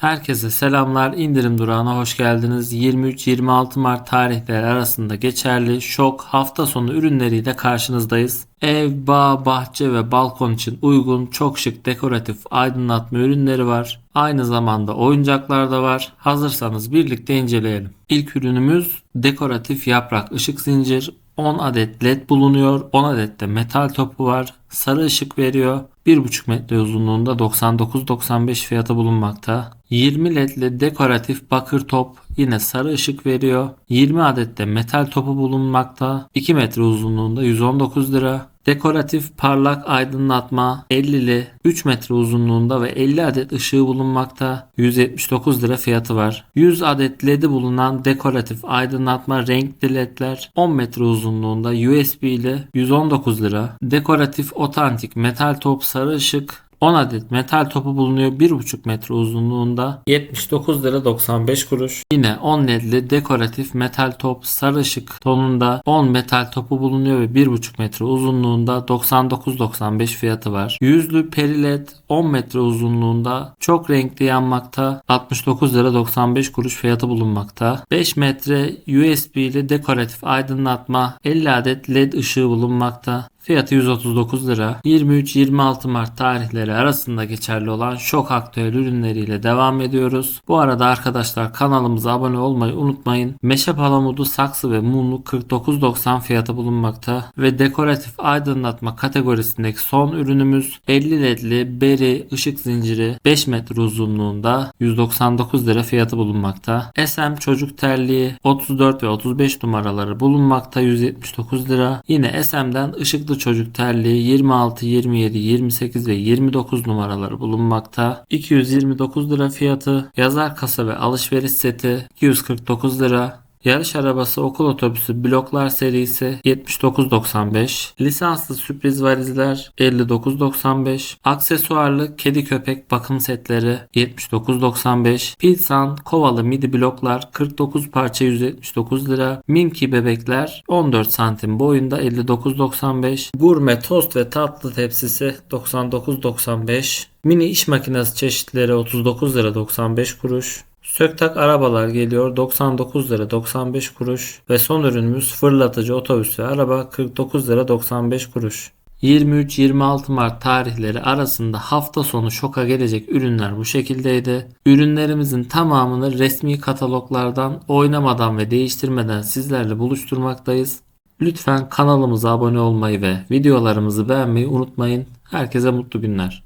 Herkese selamlar. İndirim durağına hoş geldiniz. 23-26 Mart tarihleri arasında geçerli şok hafta sonu ürünleriyle karşınızdayız. Ev, bağ, bahçe ve balkon için uygun çok şık dekoratif aydınlatma ürünleri var. Aynı zamanda oyuncaklar da var. Hazırsanız birlikte inceleyelim. İlk ürünümüz dekoratif yaprak ışık zincir. 10 adet led bulunuyor. 10 adet de metal topu var. Sarı ışık veriyor. 1,5 metre uzunluğunda 99.95 fiyatı bulunmakta. 20 ledli dekoratif bakır top yine sarı ışık veriyor. 20 adet de metal topu bulunmakta. 2 metre uzunluğunda 119 lira. Dekoratif parlak aydınlatma 50'li 3 metre uzunluğunda ve 50 adet ışığı bulunmakta. 179 lira fiyatı var. 100 adet ledi bulunan dekoratif aydınlatma renkli ledler 10 metre uzunluğunda USB ile 119 lira. Dekoratif otantik metal top sarı ışık 10 adet metal topu bulunuyor 1,5 metre uzunluğunda 79 lira 95 kuruş. Yine 10 ledli dekoratif metal top sarı ışık tonunda 10 metal topu bulunuyor ve 1,5 metre uzunluğunda 99.95 fiyatı var. Yüzlü peri led 10 metre uzunluğunda çok renkli yanmakta 69 lira 95 kuruş fiyatı bulunmakta. 5 metre USB ile dekoratif aydınlatma 50 adet led ışığı bulunmakta. Fiyatı 139 lira. 23-26 Mart tarihleri arasında geçerli olan şok aktüel ürünleriyle devam ediyoruz. Bu arada arkadaşlar kanalımıza abone olmayı unutmayın. Meşe palamudu saksı ve mumlu 49.90 fiyatı bulunmakta ve dekoratif aydınlatma kategorisindeki son ürünümüz 50 ledli beri ışık zinciri 5 metre uzunluğunda 199 lira fiyatı bulunmakta. SM çocuk terliği 34 ve 35 numaraları bulunmakta 179 lira. Yine SM'den ışıklı çocuk terliği 26, 27, 28 ve 29 numaraları bulunmakta. 229 lira fiyatı. Yazar kasa ve alışveriş seti 249 lira. Yarış arabası okul otobüsü bloklar serisi 79.95. Lisanslı sürpriz valizler 59.95. Aksesuarlı kedi köpek bakım setleri 79.95. Pilsan kovalı midi bloklar 49 parça 179 lira. Minky bebekler 14 santim boyunda 59.95. Gurme tost ve tatlı tepsisi 99.95. Mini iş makinesi çeşitleri 39 lira 95 kuruş. Söktak arabalar geliyor 99 lira 95 kuruş ve son ürünümüz fırlatıcı otobüs ve araba 49 lira 95 kuruş. 23-26 Mart tarihleri arasında hafta sonu şoka gelecek ürünler bu şekildeydi. Ürünlerimizin tamamını resmi kataloglardan oynamadan ve değiştirmeden sizlerle buluşturmaktayız. Lütfen kanalımıza abone olmayı ve videolarımızı beğenmeyi unutmayın. Herkese mutlu günler.